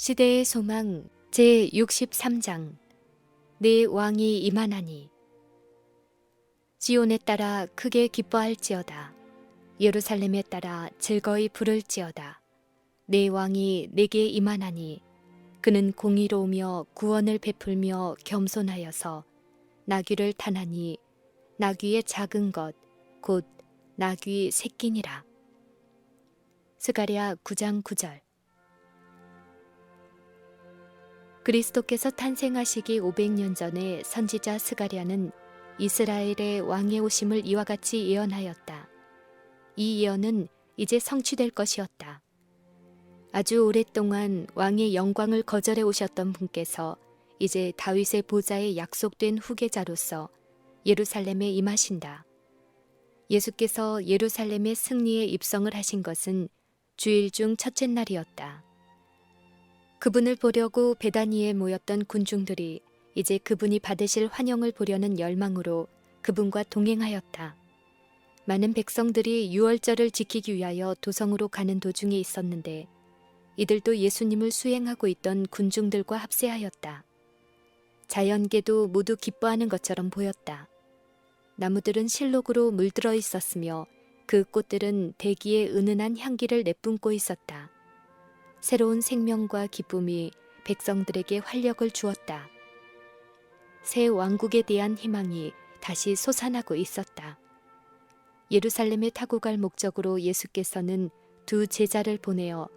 시대의 소망 제 63장. 내 왕이 이만하니. 지온에 따라 크게 기뻐할지어다. 예루살렘에 따라 즐거이 부를지어다. 내 왕이 내게 이만하니. 그는 공의로우며 구원을 베풀며 겸손하여서 나귀를 타나니 나귀의 작은 것 곧 나귀 새끼니라. 스가랴 9장 9절 그리스도께서 탄생하시기 500년 전에 선지자 스가랴는 이스라엘의 왕의 오심을 이와 같이 예언하였다. 이 예언은 이제 성취될 것이었다. 아주 오랫동안 왕의 영광을 거절해 오셨던 분께서 이제 다윗의 보좌에 약속된 후계자로서 예루살렘에 임하신다. 예수께서 예루살렘의 승리에 입성을 하신 것은 주일 중 첫째 날이었다. 그분을 보려고 베다니에 모였던 군중들이 이제 그분이 받으실 환영을 보려는 열망으로 그분과 동행하였다. 많은 백성들이 유월절을 지키기 위하여 도성으로 가는 도중에 있었는데 이들도 예수님을 수행하고 있던 군중들과 합세하였다. 자연계도 모두 기뻐하는 것처럼 보였다. 나무들은 실록으로 물들어 있었으며 그 꽃들은 대기에 은은한 향기를 내뿜고 있었다. 새로운 생명과 기쁨이 백성들에게 활력을 주었다. 새 왕국에 대한 희망이 다시 솟아나고 있었다. 예루살렘에 타고 갈 목적으로 예수께서는 두 제자를 보내어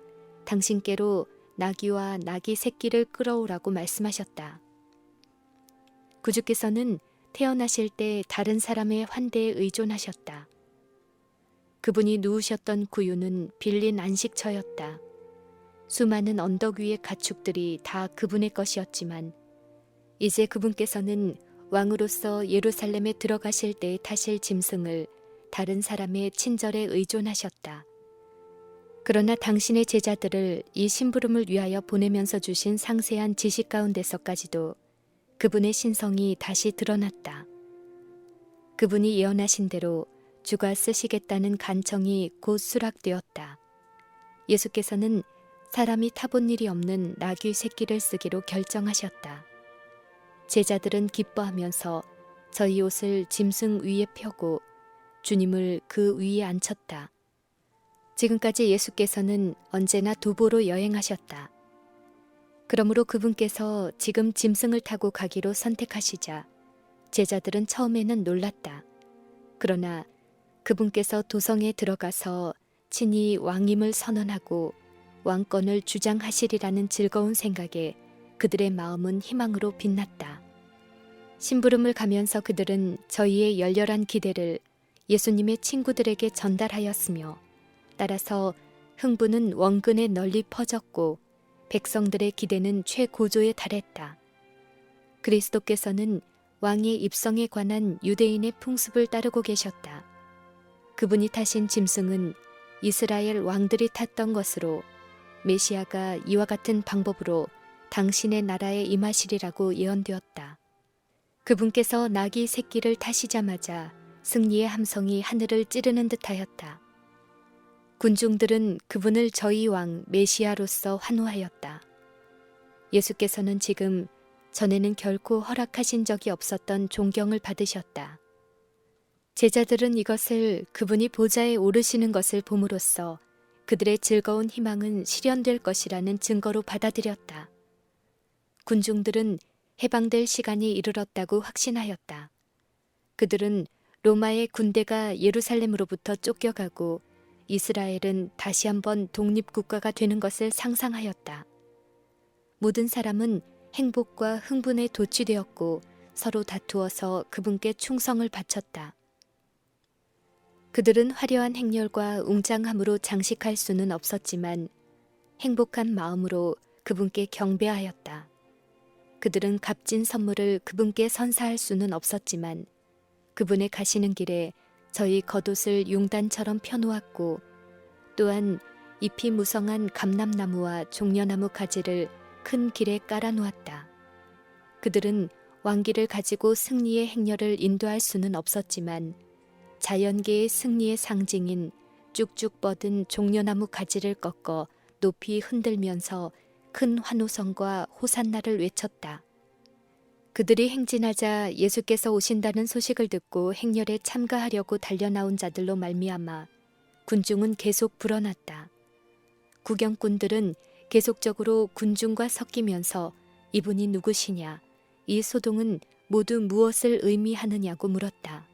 당신께로 나귀와 나귀 새끼를 끌어오라고 말씀하셨다. 구주께서는 태어나실 때 다른 사람의 환대에 의존하셨다. 그분이 누우셨던 구유는 빌린 안식처였다. 수많은 언덕 위의 가축들이 다 그분의 것이었지만 이제 그분께서는 왕으로서 예루살렘에 들어가실 때 타실 짐승을 다른 사람의 친절에 의존하셨다. 그러나 당신의 제자들을 이 심부름을 위하여 보내면서 주신 상세한 지식 가운데서까지도 그분의 신성이 다시 드러났다. 그분이 예언하신 대로 주가 쓰시겠다는 간청이 곧 수락되었다. 예수께서는 사람이 타본 일이 없는 나귀 새끼를 쓰기로 결정하셨다. 제자들은 기뻐하면서 저희 옷을 짐승 위에 펴고 주님을 그 위에 앉혔다. 지금까지 예수께서는 언제나 도보로 여행하셨다. 그러므로 그분께서 지금 짐승을 타고 가기로 선택하시자 제자들은 처음에는 놀랐다. 그러나 그분께서 도성에 들어가서 친히 왕임을 선언하고 왕권을 주장하시리라는 즐거운 생각에 그들의 마음은 희망으로 빛났다. 심부름을 가면서 그들은 저희의 열렬한 기대를 예수님의 친구들에게 전달하였으며 따라서 흥분은 원근에 널리 퍼졌고 백성들의 기대는 최고조에 달했다. 그리스도께서는 왕의 입성에 관한 유대인의 풍습을 따르고 계셨다. 그분이 타신 짐승은 이스라엘 왕들이 탔던 것으로 메시아가 이와 같은 방법으로 당신의 나라에 임하시리라고 예언되었다. 그분께서 나귀 새끼를 타시자마자 승리의 함성이 하늘을 찌르는 듯하였다. 군중들은 그분을 저희 왕 메시아로서 환호하였다. 예수께서는 지금 전에는 결코 허락하신 적이 없었던 존경을 받으셨다. 제자들은 이것을 그분이 보좌에 오르시는 것을 봄으로써 그들의 즐거운 희망은 실현될 것이라는 증거로 받아들였다. 군중들은 해방될 시간이 이르렀다고 확신하였다. 그들은 로마의 군대가 예루살렘으로부터 쫓겨가고 이스라엘은 다시 한번 독립국가가 되는 것을 상상하였다. 모든 사람은 행복과 흥분에 도취되었고 서로 다투어서 그분께 충성을 바쳤다. 그들은 화려한 행렬과 웅장함으로 장식할 수는 없었지만 행복한 마음으로 그분께 경배하였다. 그들은 값진 선물을 그분께 선사할 수는 없었지만 그분의 가시는 길에 저희 겉옷을 용단처럼 펴놓았고 또한 잎이 무성한 감람나무와 종려나무 가지를 큰 길에 깔아놓았다. 그들은 왕기를 가지고 승리의 행렬을 인도할 수는 없었지만 자연계의 승리의 상징인 쭉쭉 뻗은 종려나무 가지를 꺾어 높이 흔들면서 큰 환호성과 호산나를 외쳤다. 그들이 행진하자 예수께서 오신다는 소식을 듣고 행렬에 참가하려고 달려나온 자들로 말미암아 군중은 계속 불어났다. 구경꾼들은 계속적으로 군중과 섞이면서 이분이 누구시냐, 이 소동은 모두 무엇을 의미하느냐고 물었다.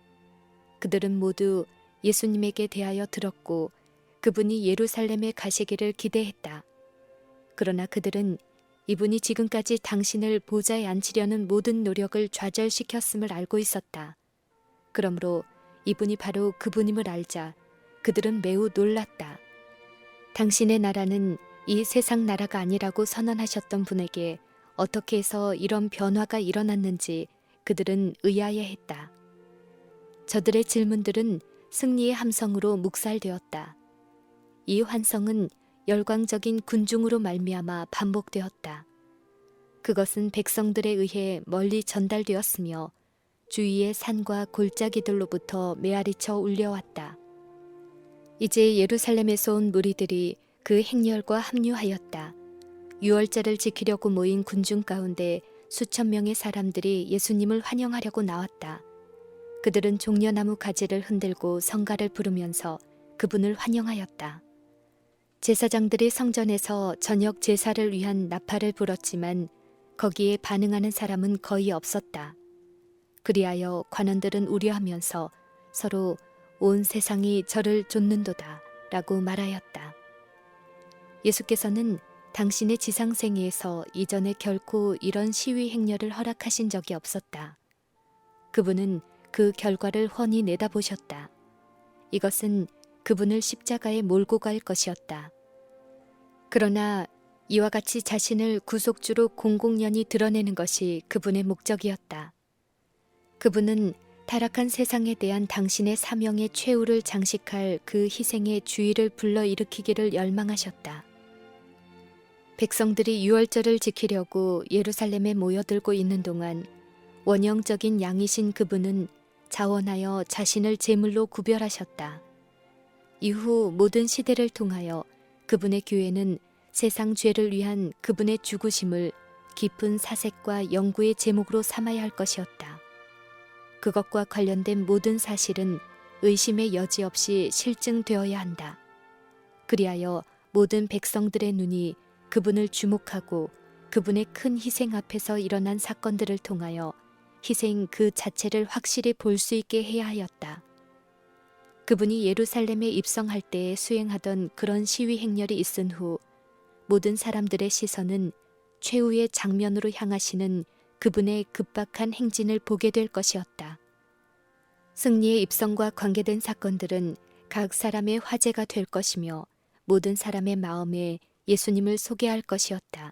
그들은 모두 예수님에게 대하여 들었고 그분이 예루살렘에 가시기를 기대했다. 그러나 그들은 이분이 지금까지 당신을 보좌에 앉히려는 모든 노력을 좌절시켰음을 알고 있었다. 그러므로 이분이 바로 그분임을 알자 그들은 매우 놀랐다. 당신의 나라는 이 세상 나라가 아니라고 선언하셨던 분에게 어떻게 해서 이런 변화가 일어났는지 그들은 의아해 했다. 저들의 질문들은 승리의 함성으로 묵살되었다. 이 환성은 열광적인 군중으로 말미암아 반복되었다. 그것은 백성들에 의해 멀리 전달되었으며 주위의 산과 골짜기들로부터 메아리쳐 울려왔다. 이제 예루살렘에서 온 무리들이 그 행렬과 합류하였다. 유월절을 지키려고 모인 군중 가운데 수천 명의 사람들이 예수님을 환영하려고 나왔다. 그들은 종려나무 가지를 흔들고 성가를 부르면서 그분을 환영하였다. 제사장들이 성전에서 저녁 제사를 위한 나팔을 불었지만 거기에 반응하는 사람은 거의 없었다. 그리하여 관원들은 우려하면서 서로 온 세상이 저를 쫓는도다 라고 말하였다. 예수께서는 당신의 지상생애에서 이전에 결코 이런 시위 행렬을 허락하신 적이 없었다. 그분은 그 결과를 훤히 내다보셨다. 이것은 그분을 십자가에 몰고 갈 것이었다. 그러나 이와 같이 자신을 구속주로 공공연히 드러내는 것이 그분의 목적이었다. 그분은 타락한 세상에 대한 당신의 사명의 최후를 장식할 그 희생의 주의를 불러일으키기를 열망하셨다. 백성들이 유월절을 지키려고 예루살렘에 모여들고 있는 동안 원형적인 양이신 그분은 자원하여 자신을 제물로 구별하셨다. 이후 모든 시대를 통하여 그분의 교회는 세상 죄를 위한 그분의 죽으심을 깊은 사색과 연구의 제목으로 삼아야 할 것이었다. 그것과 관련된 모든 사실은 의심의 여지 없이 실증되어야 한다. 그리하여 모든 백성들의 눈이 그분을 주목하고 그분의 큰 희생 앞에서 일어난 사건들을 통하여 희생 그 자체를 확실히 볼 수 있게 해야 하였다. 그분이 예루살렘에 입성할 때에 수행하던 그런 시위 행렬이 있은 후 모든 사람들의 시선은 최후의 장면으로 향하시는 그분의 급박한 행진을 보게 될 것이었다. 승리의 입성과 관계된 사건들은 각 사람의 화제가 될 것이며 모든 사람의 마음에 예수님을 소개할 것이었다.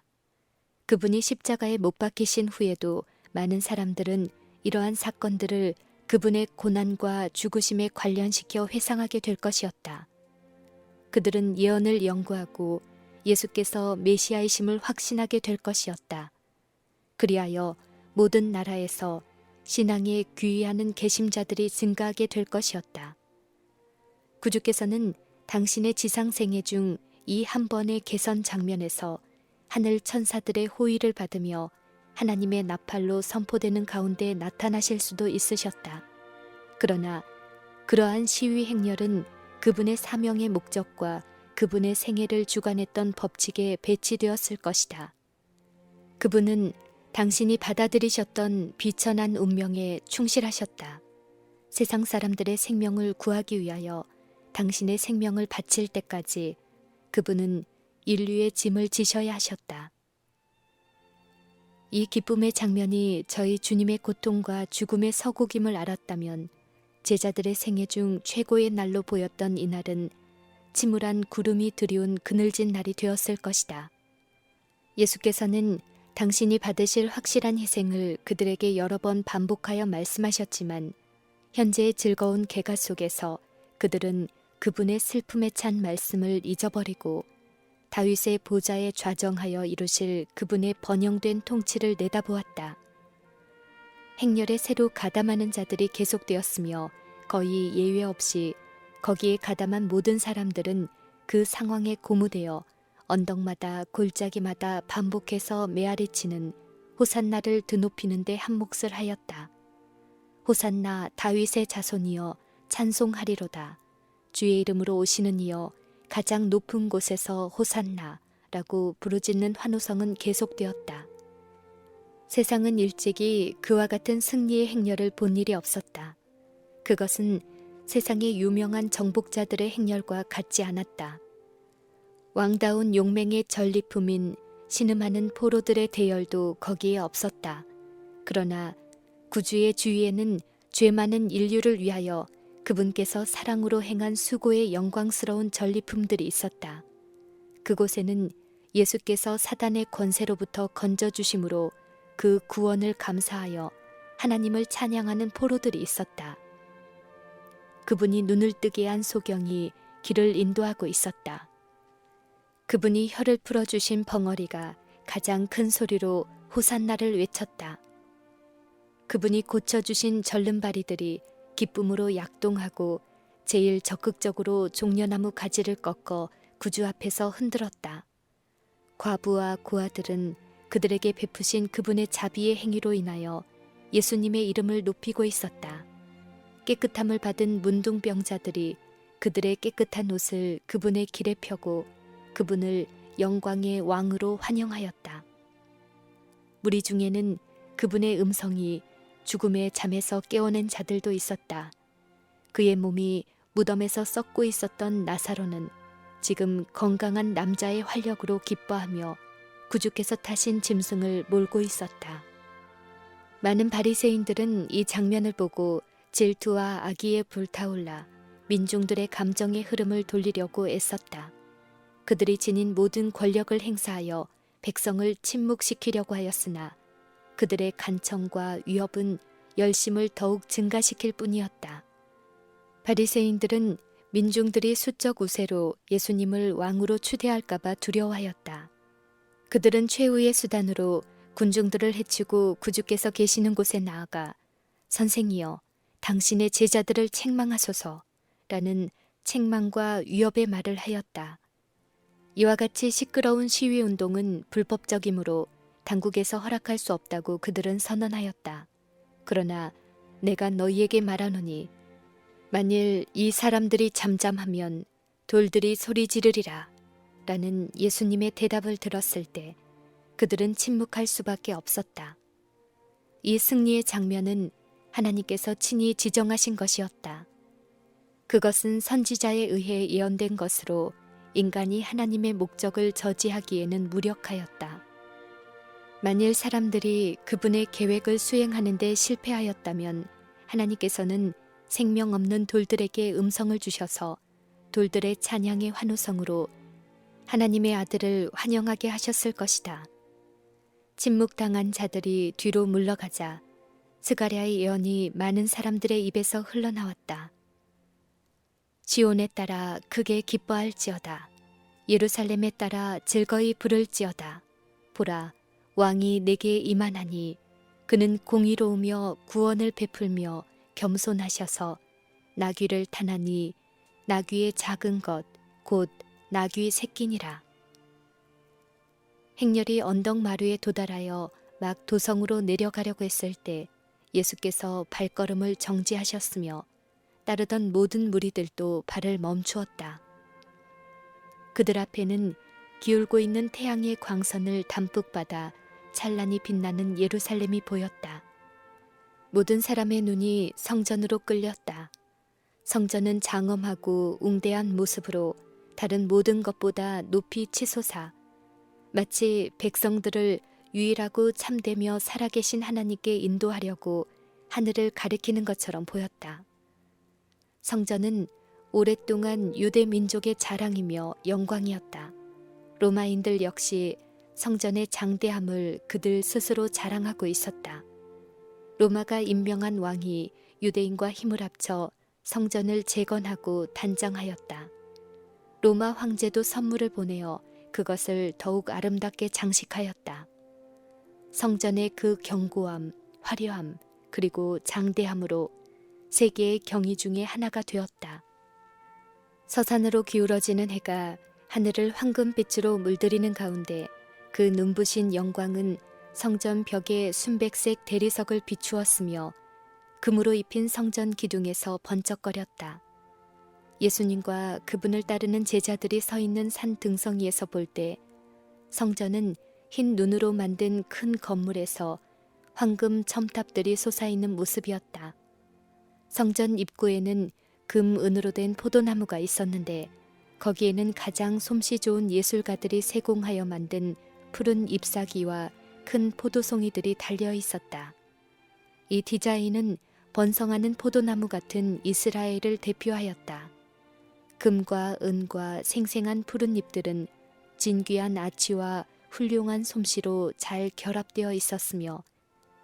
그분이 십자가에 못 박히신 후에도 많은 사람들은 이러한 사건들을 그분의 고난과 죽으심에 관련시켜 회상하게 될 것이었다. 그들은 예언을 연구하고 예수께서 메시아이심을 확신하게 될 것이었다. 그리하여 모든 나라에서 신앙에 귀의하는 개심자들이 증가하게 될 것이었다. 구주께서는 당신의 지상 생애 중 이 한 번의 개선 장면에서 하늘 천사들의 호의를 받으며 하나님의 나팔로 선포되는 가운데 나타나실 수도 있으셨다. 그러나 그러한 시위 행렬은 그분의 사명의 목적과 그분의 생애를 주관했던 법칙에 배치되었을 것이다. 그분은 당신이 받아들이셨던 비천한 운명에 충실하셨다. 세상 사람들의 생명을 구하기 위하여 당신의 생명을 바칠 때까지 그분은 인류의 짐을 지셔야 하셨다. 이 기쁨의 장면이 저희 주님의 고통과 죽음의 서곡임을 알았다면 제자들의 생애 중 최고의 날로 보였던 이날은 침울한 구름이 드리운 그늘진 날이 되었을 것이다. 예수께서는 당신이 받으실 확실한 희생을 그들에게 여러 번 반복하여 말씀하셨지만 현재의 즐거운 개가 속에서 그들은 그분의 슬픔에 찬 말씀을 잊어버리고 다윗의 보좌에 좌정하여 이루실 그분의 번영된 통치를 내다보았다. 행렬에 새로 가담하는 자들이 계속되었으며 거의 예외 없이 거기에 가담한 모든 사람들은 그 상황에 고무되어 언덕마다 골짜기마다 반복해서 메아리치는 호산나를 드높이는데 한 몫을 하였다. 호산나 다윗의 자손이여 찬송하리로다. 주의 이름으로 오시는 이여 가장 높은 곳에서 호산나라고 부르짖는 환호성은 계속되었다. 세상은 일찍이 그와 같은 승리의 행렬을 본 일이 없었다. 그것은 세상의 유명한 정복자들의 행렬과 같지 않았다. 왕다운 용맹의 전리품인 신음하는 포로들의 대열도 거기에 없었다. 그러나 구주의 주위에는 죄 많은 인류를 위하여 그분께서 사랑으로 행한 수고의 영광스러운 전리품들이 있었다. 그곳에는 예수께서 사단의 권세로부터 건져주심으로 그 구원을 감사하여 하나님을 찬양하는 포로들이 있었다. 그분이 눈을 뜨게 한 소경이 길을 인도하고 있었다. 그분이 혀를 풀어주신 벙어리가 가장 큰 소리로 호산나를 외쳤다. 그분이 고쳐주신 절름발이들이 기쁨으로 약동하고 제일 적극적으로 종려나무 가지를 꺾어 구주 앞에서 흔들었다. 과부와 고아들은 그들에게 베푸신 그분의 자비의 행위로 인하여 예수님의 이름을 높이고 있었다. 깨끗함을 받은 문둥병자들이 그들의 깨끗한 옷을 그분의 길에 펴고 그분을 영광의 왕으로 환영하였다. 무리 중에는 그분의 음성이 죽음의 잠에서 깨어낸 자들도 있었다. 그의 몸이 무덤에서 썩고 있었던 나사로는 지금 건강한 남자의 활력으로 기뻐하며 구주께서 타신 짐승을 몰고 있었다. 많은 바리새인들은 이 장면을 보고 질투와 악의에 불타올라 민중들의 감정의 흐름을 돌리려고 애썼다. 그들이 지닌 모든 권력을 행사하여 백성을 침묵시키려고 하였으나 그들의 간청과 위협은 열심을 더욱 증가시킬 뿐이었다. 바리새인들은 민중들이 수적 우세로 예수님을 왕으로 추대할까봐 두려워하였다. 그들은 최후의 수단으로 군중들을 해치고 구주께서 계시는 곳에 나아가 선생이여 당신의 제자들을 책망하소서 라는 책망과 위협의 말을 하였다. 이와 같이 시끄러운 시위 운동은 불법적이므로 당국에서 허락할 수 없다고 그들은 선언하였다. 그러나 내가 너희에게 말하노니 만일 이 사람들이 잠잠하면 돌들이 소리 지르리라 라는 예수님의 대답을 들었을 때 그들은 침묵할 수밖에 없었다. 이 승리의 장면은 하나님께서 친히 지정하신 것이었다. 그것은 선지자에 의해 예언된 것으로 인간이 하나님의 목적을 저지하기에는 무력하였다. 만일 사람들이 그분의 계획을 수행하는데 실패하였다면 하나님께서는 생명 없는 돌들에게 음성을 주셔서 돌들의 찬양의 환호성으로 하나님의 아들을 환영하게 하셨을 것이다. 침묵당한 자들이 뒤로 물러가자 스가랴의 예언이 많은 사람들의 입에서 흘러나왔다. 지온에 따라 크게 기뻐할지어다. 예루살렘에 따라 즐거이 부를지어다. 보라, 왕이 내게 임하나니 그는 공의로우며 구원을 베풀며 겸손하셔서 나귀를 타나니 나귀의 작은 것, 곧 나귀 새끼니라. 행렬이 언덕 마루에 도달하여 막 도성으로 내려가려고 했을 때 예수께서 발걸음을 정지하셨으며 따르던 모든 무리들도 발을 멈추었다. 그들 앞에는 기울고 있는 태양의 광선을 담뿍 받아 찬란히 빛나는 예루살렘이 보였다. 모든 사람의 눈이 성전으로 끌렸다. 성전은 장엄하고 웅대한 모습으로 다른 모든 것보다 높이 치솟아 마치 백성들을 유일하고 참되며 살아계신 하나님께 인도하려고 하늘을 가리키는 것처럼 보였다. 성전은 오랫동안 유대 민족의 자랑이며 영광이었다. 로마인들 역시 성전의 장대함을 그들 스스로 자랑하고 있었다. 로마가 임명한 왕이 유대인과 힘을 합쳐 성전을 재건하고 단장하였다. 로마 황제도 선물을 보내어 그것을 더욱 아름답게 장식하였다. 성전의 그 견고함, 화려함, 그리고 장대함으로 세계의 경위 중에 하나가 되었다. 서산으로 기울어지는 해가 하늘을 황금빛으로 물들이는 가운데 그 눈부신 영광은 성전 벽에 순백색 대리석을 비추었으며 금으로 입힌 성전 기둥에서 번쩍거렸다. 예수님과 그분을 따르는 제자들이 서 있는 산 등성이에서 볼 때 성전은 흰 눈으로 만든 큰 건물에서 황금 첨탑들이 솟아있는 모습이었다. 성전 입구에는 금, 은으로 된 포도나무가 있었는데 거기에는 가장 솜씨 좋은 예술가들이 세공하여 만든 푸른 잎사귀와 큰 포도송이들이 달려 있었다. 이 디자인은 번성하는 포도나무 같은 이스라엘을 대표하였다. 금과 은과 생생한 푸른 잎들은 진귀한 아치와 훌륭한 솜씨로 잘 결합되어 있었으며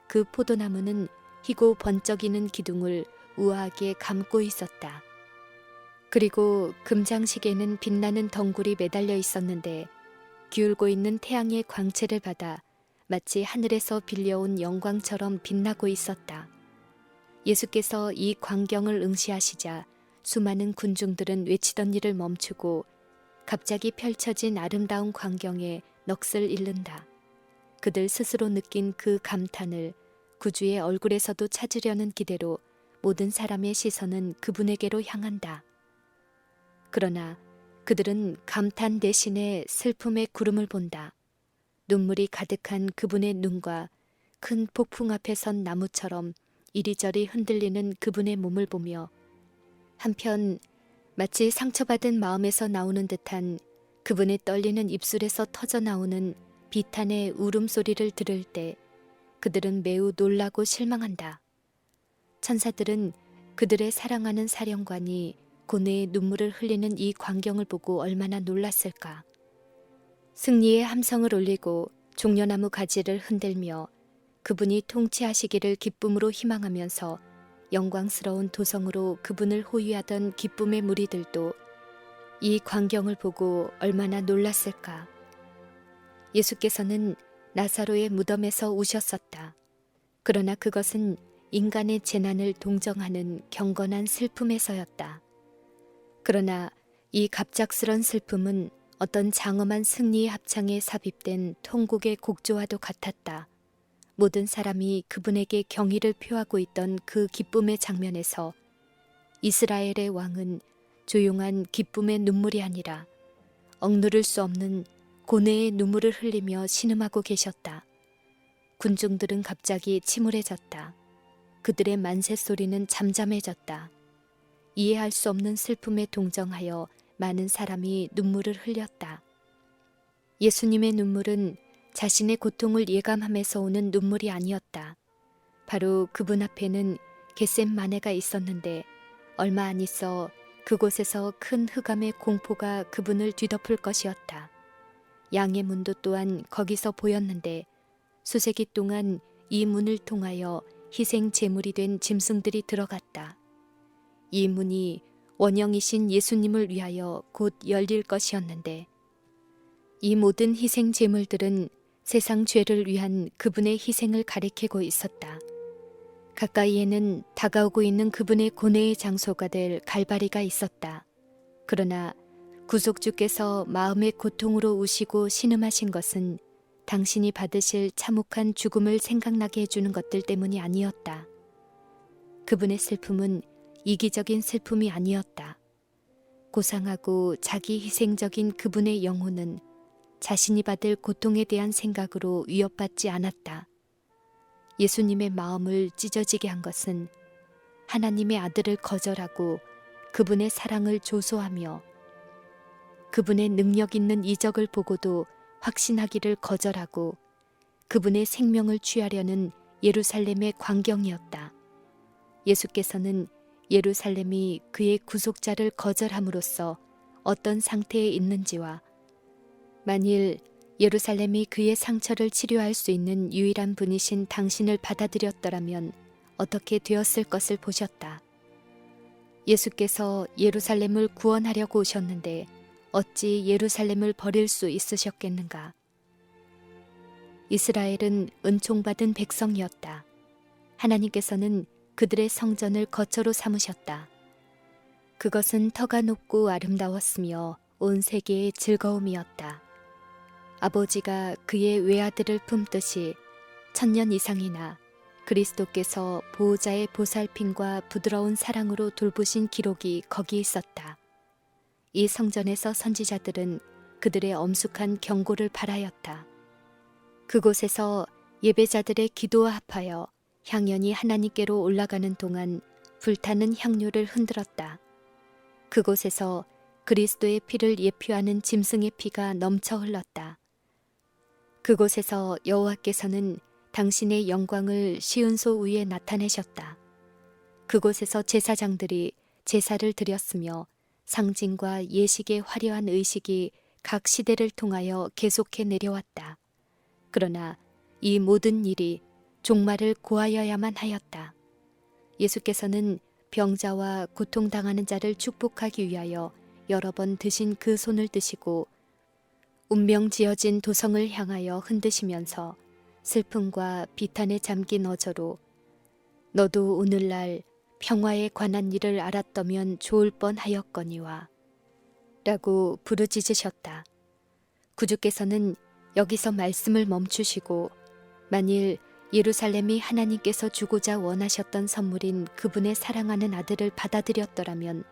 그 포도나무는 희고 번쩍이는 기둥을 우아하게 감고 있었다. 그리고 금장식에는 빛나는 덩굴이 매달려 있었는데 기울고 있는 태양의 광채를 받아 마치 하늘에서 빌려온 영광처럼 빛나고 있었다. 예수께서 이 광경을 응시하시자 수많은 군중들은 외치던 일을 멈추고 갑자기 펼쳐진 아름다운 광경에 넋을 잃는다. 그들 스스로 느낀 그 감탄을 구주의 얼굴에서도 찾으려는 기대로 모든 사람의 시선은 그분에게로 향한다. 그러나 그들은 감탄 대신에 슬픔의 구름을 본다. 눈물이 가득한 그분의 눈과 큰 폭풍 앞에 선 나무처럼 이리저리 흔들리는 그분의 몸을 보며 한편 마치 상처받은 마음에서 나오는 듯한 그분의 떨리는 입술에서 터져 나오는 비탄의 울음소리를 들을 때 그들은 매우 놀라고 실망한다. 천사들은 그들의 사랑하는 사령관이 고뇌의 눈물을 흘리는 이 광경을 보고 얼마나 놀랐을까. 승리의 함성을 올리고 종려나무 가지를 흔들며 그분이 통치하시기를 기쁨으로 희망하면서 영광스러운 도성으로 그분을 호위하던 기쁨의 무리들도 이 광경을 보고 얼마나 놀랐을까. 예수께서는 나사로의 무덤에서 우셨었다. 그러나 그것은 인간의 재난을 동정하는 경건한 슬픔에서였다. 그러나 이 갑작스런 슬픔은 어떤 장엄한 승리의 합창에 삽입된 통곡의 곡조와도 같았다. 모든 사람이 그분에게 경의를 표하고 있던 그 기쁨의 장면에서 이스라엘의 왕은 조용한 기쁨의 눈물이 아니라 억누를 수 없는 고뇌의 눈물을 흘리며 신음하고 계셨다. 군중들은 갑자기 침울해졌다. 그들의 만세 소리는 잠잠해졌다. 이해할 수 없는 슬픔에 동정하여 많은 사람이 눈물을 흘렸다. 예수님의 눈물은 자신의 고통을 예감함에서 오는 눈물이 아니었다. 바로 그분 앞에는 겟셈마네가 있었는데 얼마 안 있어 그곳에서 큰 흑암의 공포가 그분을 뒤덮을 것이었다. 양의 문도 또한 거기서 보였는데 수세기 동안 이 문을 통하여 희생 제물이 된 짐승들이 들어갔다. 이 문이 원형이신 예수님을 위하여 곧 열릴 것이었는데 이 모든 희생 제물들은 세상 죄를 위한 그분의 희생을 가리키고 있었다. 가까이에는 다가오고 있는 그분의 고뇌의 장소가 될 갈바리가 있었다. 그러나 구속주께서 마음의 고통으로 우시고 신음하신 것은 당신이 받으실 참혹한 죽음을 생각나게 해주는 것들 때문이 아니었다. 그분의 슬픔은 이기적인 슬픔이 아니었다. 고상하고 자기 희생적인 그분의 영혼은 자신이 받을 고통에 대한 생각으로 위협받지 않았다. 예수님의 마음을 찢어지게 한 것은 하나님의 아들을 거절하고 그분의 사랑을 조소하며 그분의 능력 있는 이적을 보고도 확신하기를 거절하고 그분의 생명을 취하려는 예루살렘의 광경이었다. 예수께서는 예루살렘이 그의 구속자를 거절함으로써 어떤 상태에 있는지와 만일 예루살렘이 그의 상처를 치료할 수 있는 유일한 분이신 당신을 받아들였더라면 어떻게 되었을 것을 보셨다. 예수께서 예루살렘을 구원하려고 오셨는데 어찌 예루살렘을 버릴 수 있으셨겠는가? 이스라엘은 은총받은 백성이었다. 하나님께서는 그들의 성전을 거처로 삼으셨다. 그것은 터가 높고 아름다웠으며 온 세계의 즐거움이었다. 아버지가 그의 외아들을 품듯이 천년 이상이나 그리스도께서 보호자의 보살핌과 부드러운 사랑으로 돌보신 기록이 거기 있었다. 이 성전에서 선지자들은 그들의 엄숙한 경고를 바라였다. 그곳에서 예배자들의 기도와 합하여 향연이 하나님께로 올라가는 동안 불타는 향료를 흔들었다. 그곳에서 그리스도의 피를 예표하는 짐승의 피가 넘쳐 흘렀다. 그곳에서 여호와께서는 당신의 영광을 시은소 위에 나타내셨다. 그곳에서 제사장들이 제사를 드렸으며 상징과 예식의 화려한 의식이 각 시대를 통하여 계속해 내려왔다. 그러나 이 모든 일이 종말을 고하여야만 하였다. 예수께서는 병자와 고통당하는 자를 축복하기 위하여 여러 번 드신 그 손을 드시고 운명 지어진 도성을 향하여 흔드시면서 슬픔과 비탄에 잠긴 어저로 너도 오늘날 평화에 관한 일을 알았더면 좋을 뻔하였거니와 라고 부르짖으셨다. 구주께서는 여기서 말씀을 멈추시고 만일 예루살렘이 하나님께서 주고자 원하셨던 선물인 그분의 사랑하는 아들을 받아들였더라면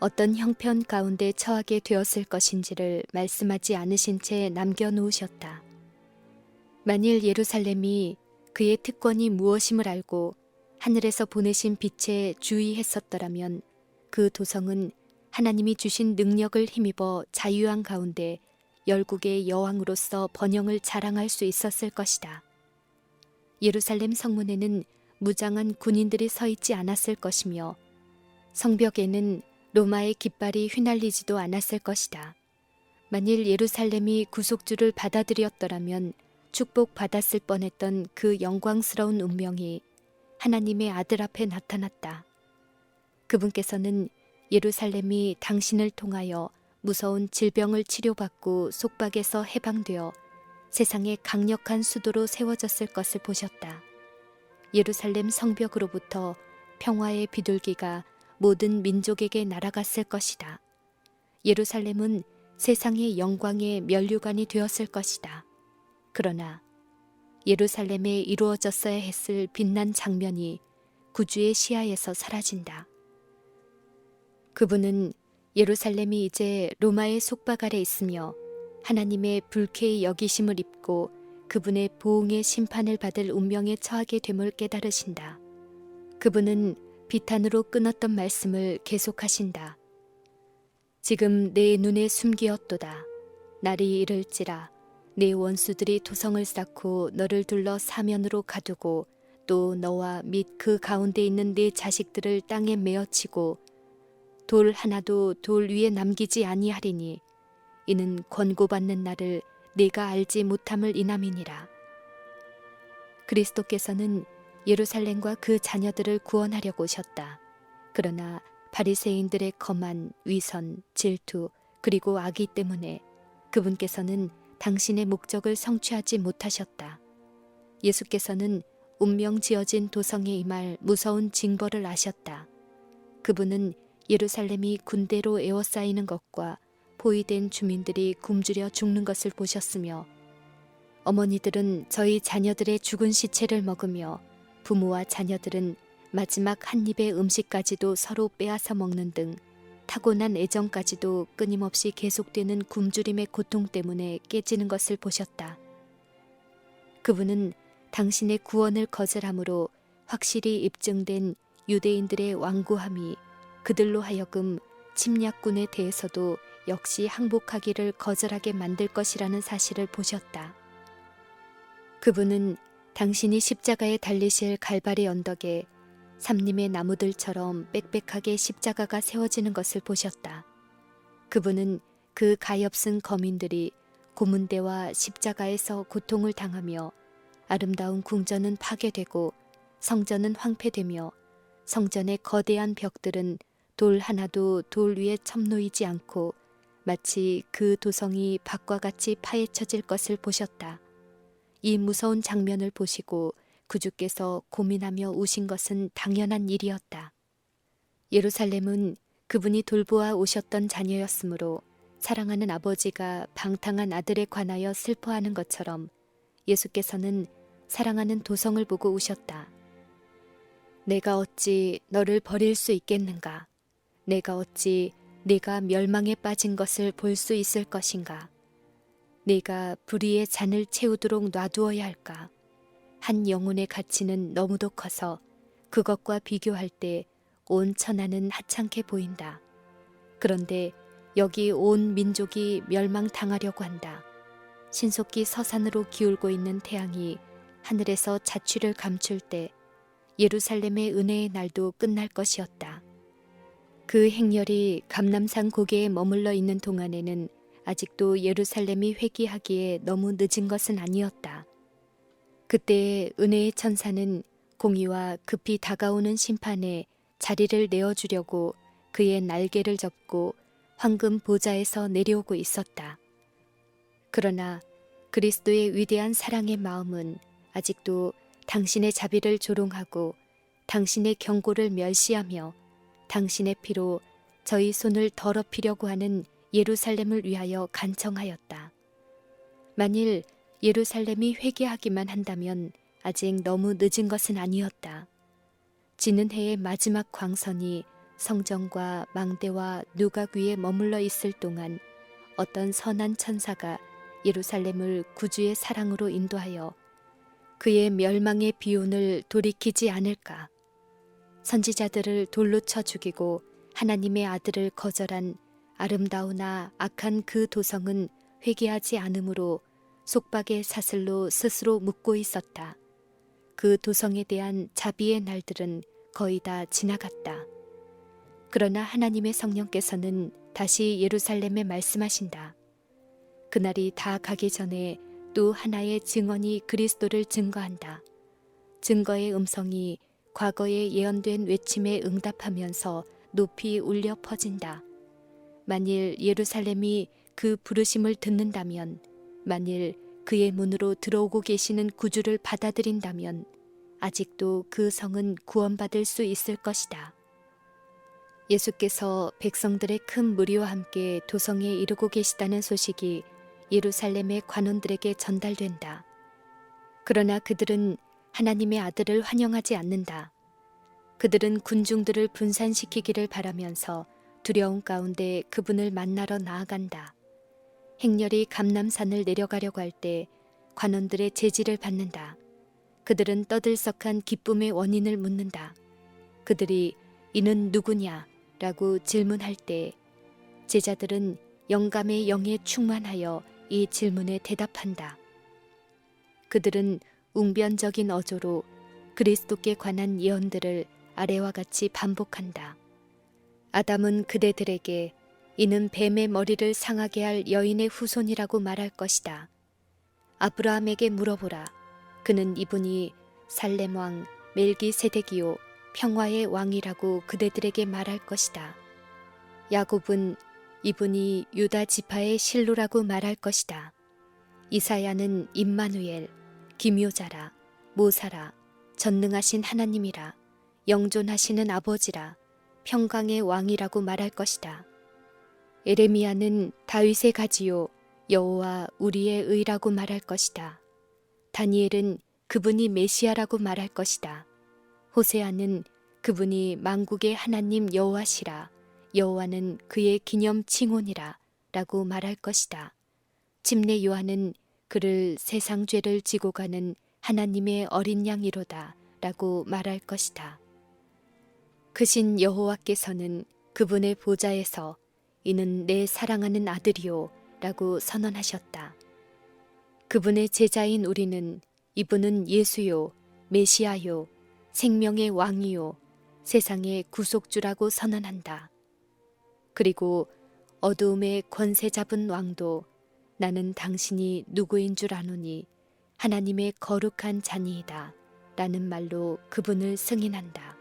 어떤 형편 가운데 처하게 되었을 것인지를 말씀하지 않으신 채 남겨놓으셨다. 만일 예루살렘이 그의 특권이 무엇임을 알고 하늘에서 보내신 빛에 주의했었더라면 그 도성은 하나님이 주신 능력을 힘입어 자유한 가운데 열국의 여왕으로서 번영을 자랑할 수 있었을 것이다. 예루살렘 성문에는 무장한 군인들이 서 있지 않았을 것이며 성벽에는 로마의 깃발이 휘날리지도 않았을 것이다. 만일 예루살렘이 구속주를 받아들였더라면 축복받았을 뻔했던 그 영광스러운 운명이 하나님의 아들 앞에 나타났다. 그분께서는 예루살렘이 당신을 통하여 무서운 질병을 치료받고 속박에서 해방되어 세상의 강력한 수도로 세워졌을 것을 보셨다. 예루살렘 성벽으로부터 평화의 비둘기가 모든 민족에게 날아갔을 것이다. 예루살렘은 세상의 영광의 면류관이 되었을 것이다. 그러나 예루살렘에 이루어졌어야 했을 빛난 장면이 구주의 시야에서 사라진다. 그분은 예루살렘이 이제 로마의 속박 아래 있으며 하나님의 불쾌의 여기심을 입고 그분의 보응의 심판을 받을 운명에 처하게 됨을 깨달으신다. 그분은 비탄으로 끊었던 말씀을 계속하신다. 지금 내 눈에 숨기었도다. 날이 이를지라 내 원수들이 도성을 쌓고 너를 둘러 사면으로 가두고 또 너와 및 그 가운데 있는 네 자식들을 땅에 메어치고 돌 하나도 돌 위에 남기지 아니하리니 이는 권고받는 날을 내가 알지 못함을 인함이니라. 그리스도께서는 예루살렘과 그 자녀들을 구원하려고 오셨다. 그러나 바리새인들의 거만 위선, 질투, 그리고 악의 때문에 그분께서는 당신의 목적을 성취하지 못하셨다. 예수께서는 운명 지어진 도성에 임할 무서운 징벌을 아셨다. 그분은 예루살렘이 군대로 에워싸이는 것과 포위된 주민들이 굶주려 죽는 것을 보셨으며 어머니들은 저희 자녀들의 죽은 시체를 먹으며 부모와 자녀들은 마지막 한 입의 음식까지도 서로 빼앗아 먹는 등 타고난 애정까지도 끊임없이 계속되는 굶주림의 고통 때문에 깨지는 것을 보셨다. 그분은 당신의 구원을 거절함으로 확실히 입증된 유대인들의 완고함이 그들로 하여금 침략군에 대해서도 역시 항복하기를 거절하게 만들 것이라는 사실을 보셨다. 그분은 당신이 십자가에 달리실 갈발의 언덕에 삼림의 나무들처럼 빽빽하게 십자가가 세워지는 것을 보셨다. 그분은 그 가엾은 거민들이 고문대와 십자가에서 고통을 당하며 아름다운 궁전은 파괴되고 성전은 황폐되며 성전의 거대한 벽들은 돌 하나도 돌 위에 첨놓이지 않고 마치 그 도성이 박과 같이 파헤쳐질 것을 보셨다. 이 무서운 장면을 보시고 구주께서 고민하며 우신 것은 당연한 일이었다. 예루살렘은 그분이 돌보아 오셨던 자녀였으므로 사랑하는 아버지가 방탕한 아들에 관하여 슬퍼하는 것처럼 예수께서는 사랑하는 도성을 보고 우셨다. 내가 어찌 너를 버릴 수 있겠는가? 내가 어찌 네가 멸망에 빠진 것을 볼 수 있을 것인가? 네가 불의의 잔을 채우도록 놔두어야 할까? 한 영혼의 가치는 너무도 커서 그것과 비교할 때 온 천하는 하찮게 보인다. 그런데 여기 온 민족이 멸망당하려고 한다. 신속히 서산으로 기울고 있는 태양이 하늘에서 자취를 감출 때 예루살렘의 은혜의 날도 끝날 것이었다. 그 행렬이 감남산 고개에 머물러 있는 동안에는 아직도 예루살렘이 회귀하기에 너무 늦은 것은 아니었다. 그때의 은혜의 천사는 공의와 급히 다가오는 심판에 자리를 내어주려고 그의 날개를 접고 황금 보좌에서 내려오고 있었다. 그러나 그리스도의 위대한 사랑의 마음은 아직도 당신의 자비를 조롱하고 당신의 경고를 멸시하며 당신의 피로 저희 손을 더럽히려고 하는 예루살렘을 위하여 간청하였다. 만일 예루살렘이 회개하기만 한다면 아직 너무 늦은 것은 아니었다. 지는 해의 마지막 광선이 성전과 망대와 누각 위에 머물러 있을 동안 어떤 선한 천사가 예루살렘을 구주의 사랑으로 인도하여 그의 멸망의 비운을 돌이키지 않을까. 선지자들을 돌로 쳐 죽이고 하나님의 아들을 거절한 아름다우나 악한 그 도성은 회개하지 않으므로 속박의 사슬로 스스로 묶고 있었다. 그 도성에 대한 자비의 날들은 거의 다 지나갔다. 그러나 하나님의 성령께서는 다시 예루살렘에 말씀하신다. 그날이 다 가기 전에 또 하나의 증언이 그리스도를 증거한다. 증거의 음성이 과거에 예언된 외침에 응답하면서 높이 울려 퍼진다. 만일 예루살렘이 그 부르심을 듣는다면, 만일 그의 문으로 들어오고 계시는 구주를 받아들인다면, 아직도 그 성은 구원받을 수 있을 것이다. 예수께서 백성들의 큰 무리와 함께 도성에 이르고 계시다는 소식이 예루살렘의 관원들에게 전달된다. 그러나 그들은 하나님의 아들을 환영하지 않는다. 그들은 군중들을 분산시키기를 바라면서 두려움 가운데 그분을 만나러 나아간다. 행렬이 감남산을 내려가려고 할 때 관원들의 제지를 받는다. 그들은 떠들썩한 기쁨의 원인을 묻는다. 그들이 이는 누구냐? 라고 질문할 때 제자들은 영감의 영에 충만하여 이 질문에 대답한다. 그들은 웅변적인 어조로 그리스도께 관한 예언들을 아래와 같이 반복한다. 아담은 그대들에게 이는 뱀의 머리를 상하게 할 여인의 후손이라고 말할 것이다. 아브라함에게 물어보라. 그는 이분이 살렘 왕 멜기세덱이요 평화의 왕이라고 그대들에게 말할 것이다. 야곱은 이분이 유다 지파의 실로라고 말할 것이다. 이사야는 임마누엘, 기묘자라, 모사라, 전능하신 하나님이라, 영존하시는 아버지라, 평강의 왕이라고 말할 것이다. 에레미야는 다윗의 가지요, 여호와 우리의 의라고 말할 것이다. 다니엘은 그분이 메시아라고 말할 것이다. 호세아는 그분이 만국의 하나님 여호와시라 여호와는 그의 기념 칭혼이라 라고 말할 것이다. 침례 요한은 그를 세상 죄를 지고 가는 하나님의 어린 양이로다 라고 말할 것이다. 크신 여호와께서는 그분의 보좌에서 이는 내 사랑하는 아들이요 라고 선언하셨다. 그분의 제자인 우리는 이분은 예수요, 메시아요, 생명의 왕이요, 세상의 구속주라고 선언한다. 그리고 어두움의 권세 잡은 왕도 나는 당신이 누구인 줄 아노니 하나님의 거룩한 자니이다. 라는 말로 그분을 승인한다.